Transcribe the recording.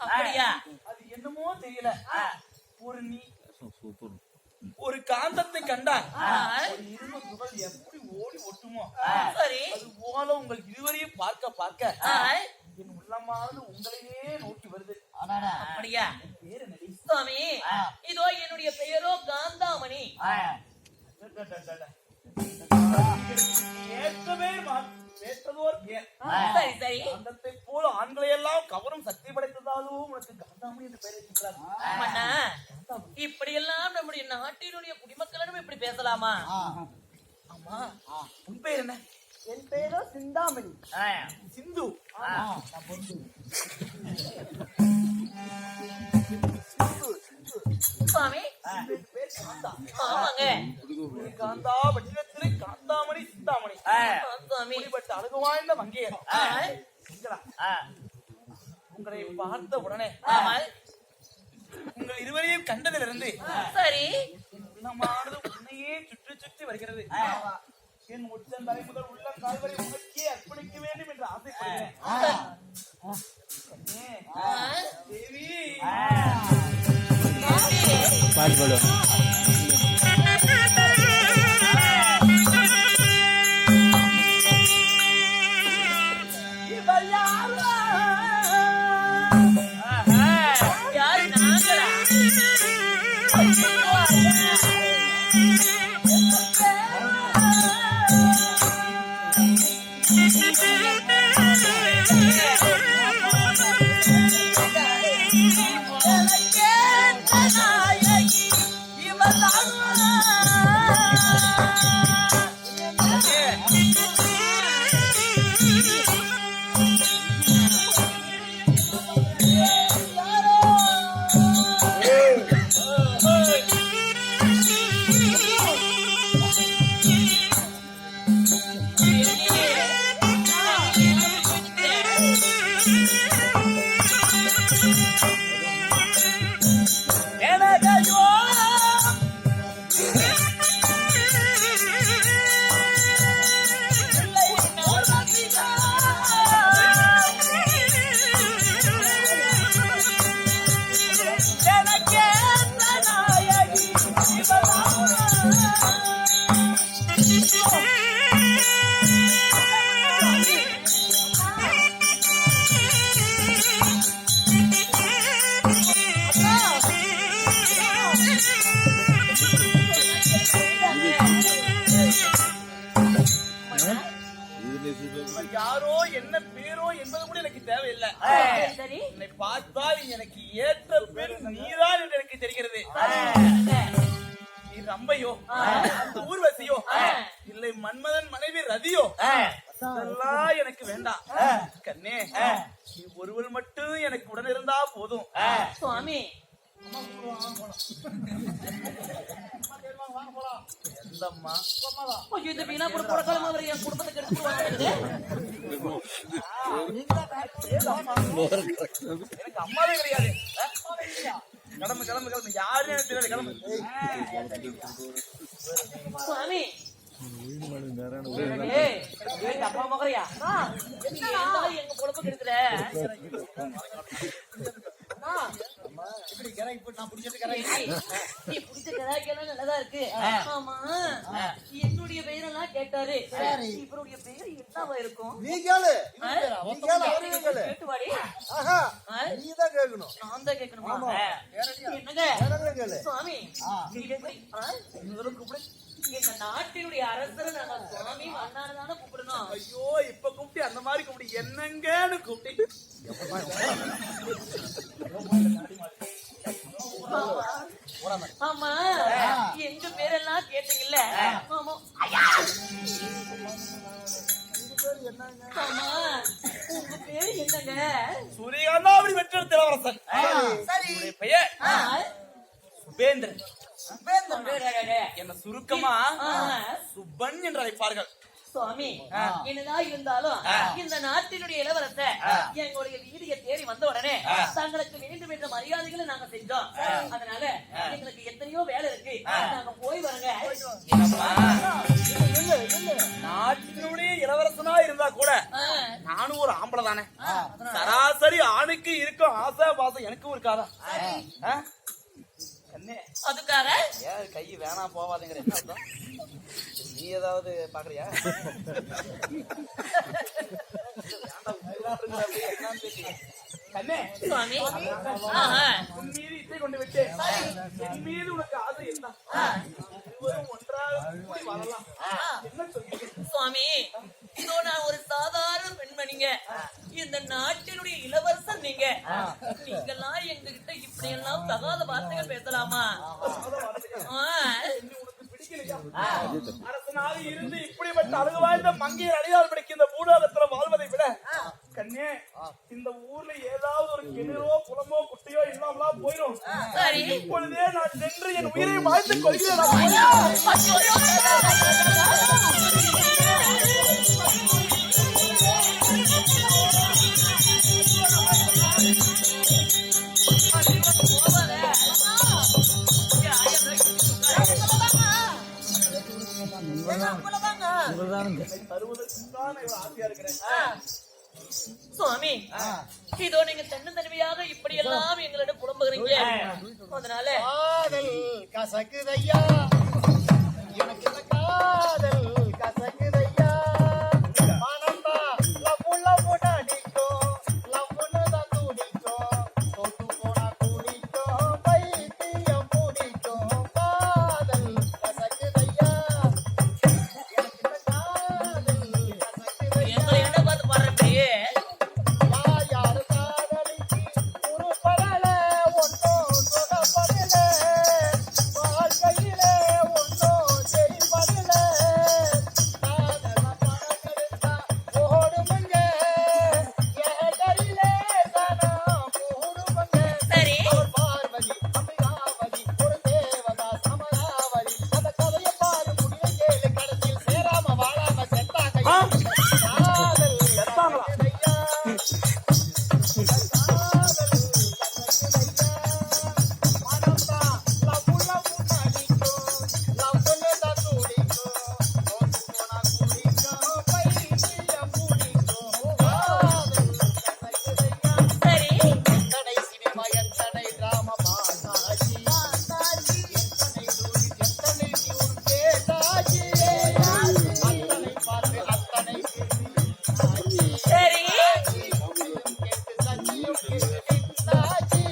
அப்படியா? அது என்னமோ தெரியல. ஒரு நீ ஒரு காந்தத்தை கண்டா ஒரு இரும்பு துகள் எப்படி ஓடி ஒட்டுமோ சரி. அது போல உங்கள் இருவரையும் பார்க்க பார்க்க என் உள்ளமானது உங்களையே நோக்கி வருது. அப்படியா? பேர் என்னடி சுவாமி இதோ என்னுடைய பெயரோ காந்தாமணி. அடடடடட. ஏற்றவே பேர் சரி சரி. போல ஆண்களை எல்லாம் கவரும் சக்தி படைத்ததாலும் உனக்கு காந்தாமணி என்று பெயர் அண்ணா இப்படி எல்லாம் நம்முடைய நாட்டினுடைய குடிமக்களிடம் இப்படி பேசலாமா? ஆமா. உன் பேர் என்ன? என் பேரோ சிந்தாமணி. சிந்து. சுவாமி. காந்தா. ஆமாங்க. காந்தா சிந்தாமணி சுவாமி இப்படிப்பட்ட அழகு வாய்ந்த மங்கையர்? உங்களை பார்த்த உடனே ஆமா உங்கள் இருவரையும் கண்டதிலிருந்து சரி. உள்ளமானது உன்னையே சுற்றி சுற்றி வருகிறது. என் உச்சம் தலை முதல் உள்ள கால் வரை உனக்கே அர்ப்பணிக்க வேண்டும் என்று ஆசைப்படுகிறேன். தேவி. சுவாமி. Yeah. யாரோ என்ன பேரோ என்பது கூட எனக்கு தேவையில்லை. என்னை பார்த்தால் எனக்கு ஏற்ற பெண் நீதான் என்று எனக்கு தெரிகிறது. நீ ரம்பையோ ஊர்வசியோ? இல்லை மன்மதன் மனைவி ரதியோ? அதெல்லாம் எனக்கு வேண்டாம் கண்ணே நீ ஒருவள் மட்டும் எனக்கு உடன் இருந்தா போதும். சுவாமி. எனக்கு அம்மாவே கிடையாது. கிளம்பு கிளம்பு கிளம்பு. யாருன்னு எனக்கு தெரியாது. கிளம்பு. சுவாமி. அப்பா மகரையா? எங்க பொழப்பு கெடுக்கிற நீ பிடிச்ச நல்லதா இருக்கு. ஆமா. என்னுடைய பெயரெல்லாம் கேட்டாரு. இவருடைய பெயர் என்னவா இருக்கும்? நீ கேளு. ஆ? நீ கேளு அவரையும் கேளு. கேட்டு வாடி. ஆஹா ஆ? நீ தான் கேட்கணும். நான் தான் கேட்கணுமா? என்னங்க? கேளு. சுவாமி நீ எப்படி ஆ? எங்க நாட்டினுடைய அரசரை நாங்க சுவாமி அண்ணாரு தானே கூப்பிடணும். ஐயோ இப்ப கூப்பிட்டு அந்த மாதிரி கூப்பிட்டு என்னங்கன்னு கூப்பிட்டு. ஆமா. எங்க பேரெல்லாம் கேட்டீங்கல்ல? ஆமா. உங்க பேரு என்னங்க? சூரியகாந்தாவளி வெற்றெடுத்த இளவரசன் பெயர்? சுபேந்திரன். என்ன சுருக்கமா? சுப்பன் என்று அழைப்பார்கள் சுவாமி என்னதான் இருந்தாலும் இந்த நாட்டினுடைய இளவரசர் எங்களுடைய வீதியை தேடி வந்த உடனே தங்களுக்கு வேண்டும் என்ற மரியாதைகளை நாங்க செஞ்சோம். அதனால எங்களுக்கு எத்தனையோ வேலை இருக்கு. நாங்க போய் வரங்க. நாட்டினுடைய இளவரசனா இருந்தா கூட நானும் ஒரு ஆம்பளை தானே? சராசரி ஆணுக்கு இருக்கும் ஆசை பாசம் எனக்கும் இருக்காதா? அதுக்காக ஏன் கை வேணாம் போவாதுங்கிற என்ன அர்த்தம்? நீ ஏதாவது பாக்குறியா கண்ணே சுவாமி. ஆஹா. உன் மீது இசை கொண்டு விட்டு. என் மீது உனக்கு ஆசை என்ன? ஒன்றாக சுவாமி இதோ நான் ஒரு சாதாரண பெண்மணிங்க. இந்த நாட்டினுடைய இளவரசன் நீங்க. நீங்கெல்லாம் எங்ககிட்ட இப்படி எல்லாம் தகாத வார்த்தைகள் பேசலாமா? அரசனாக இருந்து இப்படிப்பட்ட அழகு வாழ்ந்த மங்கையர் அடையாளம் பிடிக்க இந்த பூலோகத்துல வாழ்வதை விட கண்ணே இந்த ஊர்ல ஏதாவது ஒரு கிணறோ குளமோ குட்டையோ இல்லாமலாம் போயிடும் இப்பொழுதே நான் சென்று என் உயிரை வாழ்த்துக் கொள்கிறேன். தருவதற்குதான் நான் இவ்வளவு ஆசையா இருக்கிறேன். சுவாமி இதோ நீங்க தன்னந்தனிமையாக இப்படி எல்லாம் எங்களிடம் புலம்புகிறீங்க. அதனால காதல் கசக்குதையா?